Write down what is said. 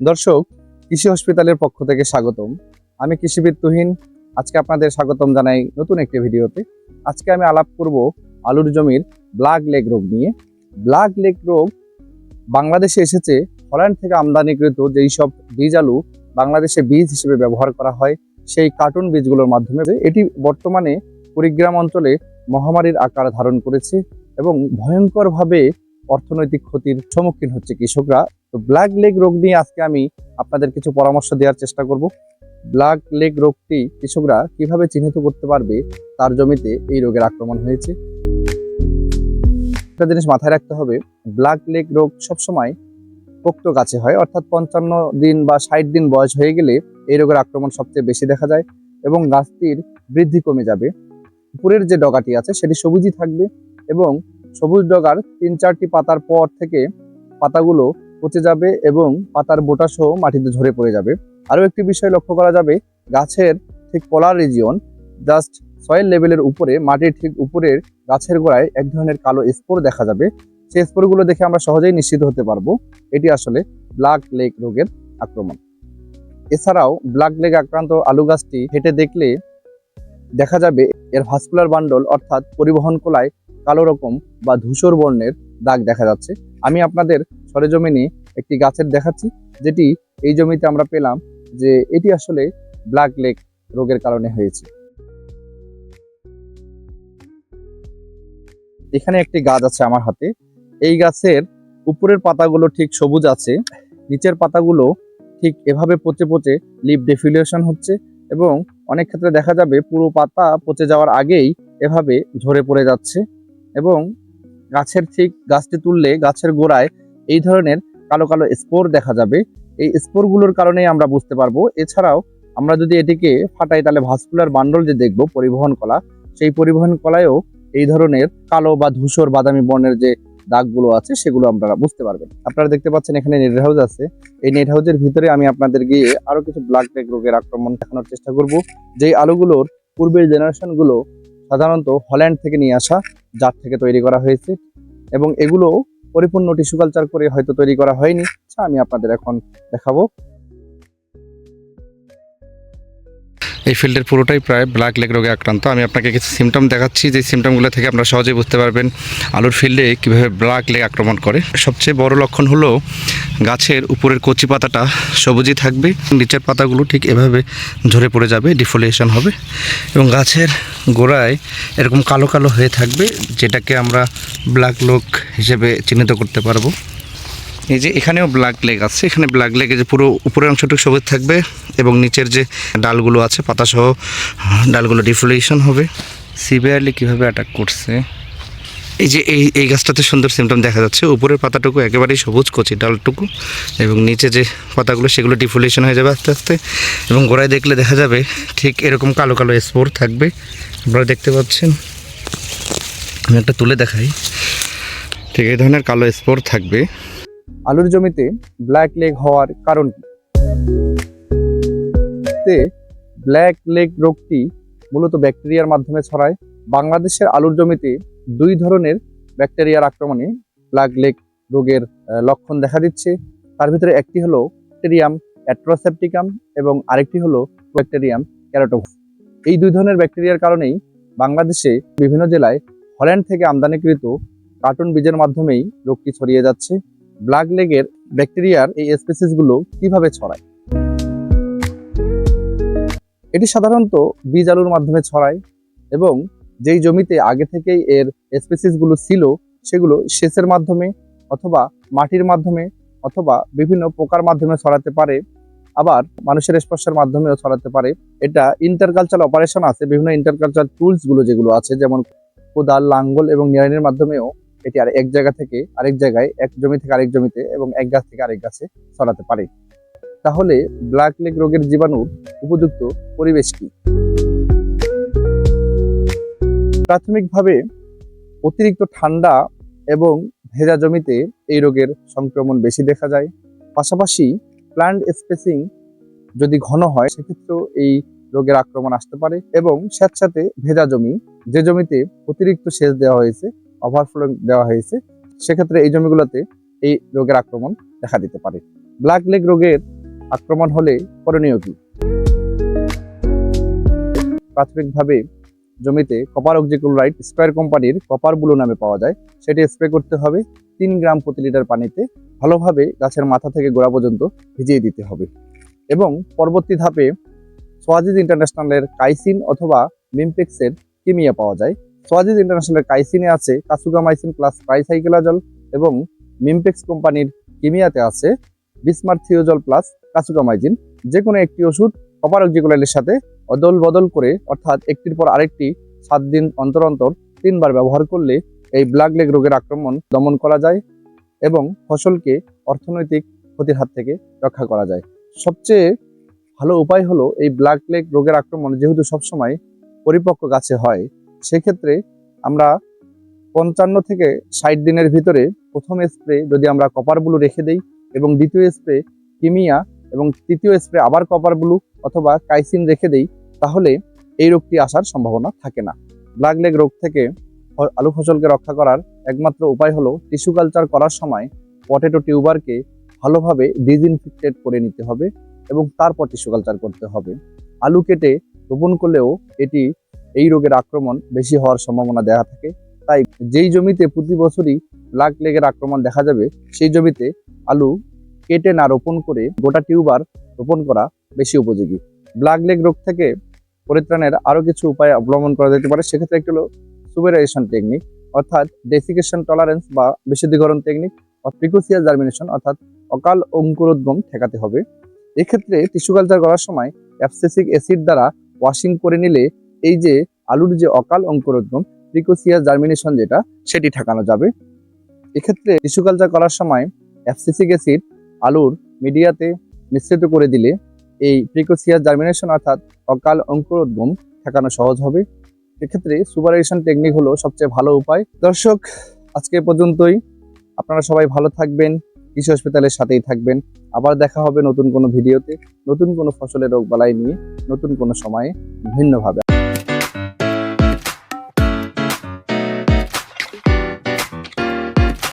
দর্শক, কৃষি হসপিটালের পক্ষ থেকে স্বাগতম। আমি কৃষিবিদ তুহিন। আজকে আপনাদের স্বাগতম জানাই নতুন একটি ভিডিওতে। আজকে আমি আলাপ করব আলুর জমির ব্লাক লেগ রোগ নিয়ে। ব্লাক লেগ রোগ বাংলাদেশে এসেছে। হল্যান্ড থেকে আমদানিকৃত যেই সব বীজ আলু বাংলাদেশে বীজ হিসেবে ব্যবহার করা হয়, সেই কার্টুন বীজগুলোর মাধ্যমে। এটি বর্তমানে কুড়িগ্রাম অঞ্চলে মহামারীর আকার ধারণ করেছে এবং ভয়ঙ্করভাবে অর্থনৈতিক ক্ষতির সম্মুখীন হচ্ছে কৃষকরা। তো ব্ল্যাক লেগ রোগ নিয়ে আজকে আমি আপনাদের কিছু পরামর্শ দেওয়ার চেষ্টা করব। ব্ল্যাক লেগ রোগটি কৃষকরা কীভাবে চিহ্নিত করতে পারবে, তার জমিতে এই রোগের আক্রমণ হয়েছে। একটা জিনিস মাথায় রাখতে হবে, ব্ল্যাক লেগ রোগ সবসময় পোক্ত গাছে হয়, অর্থাৎ পঞ্চান্ন দিন বা ষাট দিন বয়স হয়ে গেলে এই রোগের আক্রমণ সবচেয়ে বেশি দেখা যায় এবং গাছটির বৃদ্ধি কমে যাবে। উপরের যে ডগাটি আছে সেটি সবুজই থাকবে এবং সবুজ ডগার তিন চারটি পাতার পর থেকে পাতাগুলো পচে যাবে এবং পাতার বোটা সহ মাটিতে ঝরে পড়ে যাবে। আরও একটি বিষয় লক্ষ্য করা যাবে, গাছের ঠিক পলার রিজিয়ন জাস্ট সয়েল লেভেলের উপরে, মাটির ঠিক উপরের গাছের গোড়ায় এক ধরনের কালো স্পোর দেখা যাবে। সেই স্পোরগুলো দেখে আমরা সহজেই নিশ্চিত হতে পারব, এটি আসলে ব্ল্যাক লেগ রোগের আক্রমণ। এছাড়াও ব্ল্যাক লেগ আক্রান্ত আলু গাছটি হেঁটে দেখলে দেখা যাবে এর ভাস্কুলার বান্ডল অর্থাৎ পরিবহন কোলায় কালো রকম বা ধূসর বর্ণের দাগ দেখা যাচ্ছে। আমি আপনাদের সরেজমিনে একটি গাছের দেখাচ্ছি, যেটি এই জমিতে আমরা পেলাম যে এটি আসলে ব্ল্যাক লেগ রোগের কারণে হয়েছে। এখানে একটি গাছ আছে আমার হাতে। এই গাছের উপরের পাতাগুলো ঠিক সবুজ আছে, নিচের পাতাগুলো ঠিক এভাবে পচে পচে লিপ ডেফিলিয়েশন হচ্ছে এবং অনেক ক্ষেত্রে দেখা যাবে পুরো পাতা পচে যাওয়ার আগেই এভাবে ঝরে পড়ে যাচ্ছে। এবং গাছের ঠিক গাছটি তুললে গাছের গোড়ায় এই ধরনের কালো কালো স্পোর দেখা যাবে। এই স্পোরগুলোর কারণেই আমরা বুঝতে পারব। এছাড়াও আমরা যদি এটিকে ফাটাই, তাহলে ভাস্কুলার বান্ডল যে দেখব, পরিবহন কলা, সেই পরিবহন কলায়ও এই ধরনের কালো বা ধূসর বাদামি বর্ণের যে দাগগুলো আছে, সেগুলো আপনারা বুঝতে পারবেন। আপনারা দেখতে পাচ্ছেন এখানে নেট হাউস আছে। এই নেট হাউসের ভিতরে আমি আপনাদের গিয়ে আরও কিছু ব্ল্যাক লেগ রোগের আক্রমণ দেখানোর চেষ্টা করব। যেই আলুগুলোর পূর্বের জেনারেশনগুলো সাধারণত হল্যান্ড থেকে নিয়ে আসা জাত থেকে তৈরি করা হয়েছে এবং এগুলো পরিপূর্ণ টিস্যু কালচার করে হয়তো তৈরি করা হয়নি। আচ্ছা আমি আপনাদের এখন দেখাবো এই ফিল্ডের পুরোটাই প্রায় ব্ল্যাক লেগ রোগে আক্রান্ত। আমি আপনাকে কিছু সিমটম দেখাচ্ছি। যে সিমটমগুলো থেকে আপনারা সহজেই বুঝতে পারবেন আলুর ফিল্ডে কীভাবে ব্ল্যাক লেগ আক্রমণ করে। সবচেয়ে বড় লক্ষণ হলো গাছের উপরের কচি পাতাটা সবুজই থাকবে। নিচের পাতাগুলো ঠিক এভাবে ঝরে পড়ে যাবে ডিফোলিয়েশন হবে এবং গাছের গোড়ায় এরকম কালো কালো হয়ে থাকবে, যেটাকে আমরা ব্ল্যাক লোক হিসেবে চিহ্নিত করতে পারব। এই যে এখানেও ব্ল্যাক লেগ আছে। এখানে ব্ল্যাক লেগে যে পুরো উপরের অংশটুকু সবুজ থাকবে এবং নিচের যে ডালগুলো আছে পাতাসহ ডালগুলো ডিফ্লেশন হবে। সিভিয়ারলি কীভাবে অ্যাটাক করছে? এই যে এই এই গাছটাতে সুন্দর সিমটম দেখা যাচ্ছে। উপরের পাতাটুকু একেবারেই সবুজ কচি ডালটুকু এবং নিচে যে পাতাগুলো সেগুলো ডিফোলিয়েশন হয়ে যাবে আস্তে আস্তে এবং গোড়ায় দেখলে দেখা যাবে ঠিক এরকম কালো কালো স্পোর থাকবে। আপনারা দেখতে পাচ্ছেন। আমি একটা তুলে দেখাই। ঠিক এই ধরনের কালো স্পোর থাকবে। আলুর জমিতে ব্ল্যাক লেগ হওয়ার কারণ কি? ব্ল্যাক লেগ রোগটি মূলত ব্যাকটেরিয়ার মাধ্যমে ছড়ায়। বাংলাদেশের আলুর জমিতে দুই ধরনের ব্যাকটেরিয়ার আক্রমণে ব্ল্যাক লেগ রোগের লক্ষণ দেখা দিচ্ছে। তার ভিতরে একটি হলো ব্যাকটেরিয়াম অ্যাট্রোসেপটিকাম এবং আরেকটি হলো ব্যাকটেরিয়াম ক্যারোটোভাস এই দুই ধরনের ব্যাকটেরিয়ার কারণেই বাংলাদেশে বিভিন্ন জেলায় হল্যান্ড থেকে আমদানিকৃত কার্টুন বীজের মাধ্যমেই রোগটি ছড়িয়ে যাচ্ছে। ব্ল্যাক লেগের ব্যাকটেরিয়ার এই স্পেসিসগুলো কীভাবে ছড়ায়? এটি সাধারণত বীজ আলুর মাধ্যমে ছড়ায় এবং যেই জমিতে আগে থেকেই এর স্পেসিসগুলো ছিল, সেগুলো সেচের মাধ্যমে অথবা মাটির মাধ্যমে অথবা বিভিন্ন পোকার মাধ্যমে ছড়াতে পারে, আবার মানুষের স্পর্শের মাধ্যমেও ছড়াতে পারে। এটা ইন্টারকালচার অপারেশন আছে, বিভিন্ন ইন্টারকালচার টুলসগুলো যেগুলো আছে, যেমন কোদাল, লাঙ্গল এবং নিড়ানির মাধ্যমেও এটি আর এক জায়গা থেকে আরেক জায়গায়, এক জমি থেকে আরেক জমিতে এবং এক গাছ থেকে আরেক গাছে ছড়াতে পারে। তাহলে ব্ল্যাক লেগ রোগের জীবাণুর উপযুক্ত পরিবেশ কি? প্রাথমিকভাবে অতিরিক্ত ঠান্ডা এবং ভেজা জমিতে এই রোগের সংক্রমণ বেশি দেখা যায়। পাশাপাশি প্ল্যান্ট স্পেসিং যদি ঘন হয়, সেক্ষেত্রেও এই রোগের আক্রমণ আসতে পারে এবং স্যাঁতস্যাঁতে ভেজা জমি, যে জমিতে অতিরিক্ত সেচ দেওয়া হয়েছে ওভারফ্লো দেওয়া হয়েছে, সেক্ষেত্রে এই জমিগুলোতে এই রোগের আক্রমণ দেখা দিতে পারে। ব্ল্যাক লেগ রোগের আক্রমণ হলে করণীয় কি? প্রাথমিকভাবে জমিতে কপার অক্সিক্লোরাইড স্কোয়ার কোম্পানির কপার ব্লু নামে পাওয়া যায়, সেটি স্প্রে করতে হবে, তিন গ্রাম প্রতি লিটার পানিতে ভালোভাবে গাছের মাথা থেকে গোড়া পর্যন্ত ভিজিয়ে দিতে হবে। এবং পরবর্তী ধাপে সোয়াজিদ ইন্টারন্যাশনালের কাইসিন অথবা মিমপেক্সের কিমিয়া পাওয়া যায় সোয়াজিদ ইন্টারন্যাশনাল কাইসিনে আছে কাসুগামাইসিন প্লাস ট্রাইসাইকেলাজল এবং মিমপেক্স কোম্পানির কিমিয়াতে আছে বিসমার্থিওজল প্লাস কাসুগামাইজিন যে কোনো একটি ওষুধ কপার অক্সিক্লোরাইডের সাথে অদল বদল করে, অর্থাৎ একটির পর আরেকটি সাত দিন অন্তর অন্তর তিনবার ব্যবহার করলে এই ব্ল্যাক লেগ রোগের আক্রমণ দমন করা যায় এবং ফসলকে অর্থনৈতিক ক্ষতির হাত থেকে রক্ষা করা যায়। সবচেয়ে ভালো উপায় হলো এই ব্ল্যাক লেগ রোগের আক্রমণ যেহেতু সবসময় পরিপক্ক গাছে হয় সেক্ষেত্রে আমরা পঞ্চান্ন থেকে ষাট দিনের ভিতরে প্রথম স্প্রে যদি আমরা কপার ব্লু রেখে দেই এবং দ্বিতীয় স্প্রে কিমিয়া এবং তৃতীয় স্প্রে আবার কপার ব্লু অথবা কাইসিন রেখে দেই, তাহলে এই রোগটি আসার সম্ভাবনা থাকে না। ব্ল্যাক লেগ রোগ থেকে আলু ফসলকে রক্ষা করার একমাত্র উপায় হলো টিস্যু কালচার করার সময় পটেটো টিউবারকে ভালোভাবে ডিসইনফেক্টেড করে নিতে হবে এবং তারপর টিস্যু কালচার করতে হবে। আলু কেটে রোপণ করলেও এটি এই রোগের আক্রমণ বেশি হওয়ার সম্ভাবনা দেখা থাকে। তাই যেই জমিতে প্রতি বছরই ব্ল্যাক লেগের আক্রমণ দেখা যাবে, সেই জমিতে আলু কেটে না রোপণ করে গোটা টিউবার রোপণ করা বেশি উপযোগী। ব্ল্যাক লেগ রোগ থেকে পরিত্রাণের আরও কিছু উপায় অবলম্বন করা যেতে পারে, সেক্ষেত্রে একটি হলো সুবেরাইজেশন টেকনিক অর্থাৎ ডেসিকেশন টলারেন্স বা বিশুদ্ধিকরণ টেকনিক বা প্রিকোসিয়াস জার্মিনেশন অর্থাৎ অকাল অঙ্কুরোদ্গম ঠেকাতে হবে। এক্ষেত্রে টিস্যু কালচার করার সময় অ্যাপসেসিক অ্যাসিড দ্বারা ওয়াশিং করে নিলে এই যে আলুর যে অকাল অঙ্কুরোদ্গম প্রিকোসিয়াস জার্মিনেশন যেটা, সেটি ঠেকানো যাবে। এক্ষেত্রে টিস্যু কালচার করার সময় অ্যাপসেসিক অ্যাসিড আলুর মিডিয়াতে মিশ্রিত করে দিলে এই প্রিকোসিয়াস জার্মিনেশন অর্থাৎ অকাল অঙ্কুরোদ্গম ঠেকানো সহজ হবে। এক্ষেত্রে সুপারভিশন টেকনিক হলো সবচেয়ে ভালো উপায়। দর্শক, আজকে পর্যন্তই। আপনারা সবাই ভালো থাকবেন, কৃষি হসপিটালের সাথেই থাকবেন। আবার দেখা হবে নতুন কোনো ভিডিওতে। নতুন কোনো ফসলের রোগ বালাই নিয়ে, নতুন কোনো সময়ে ভিন্নভাবে। Thank you.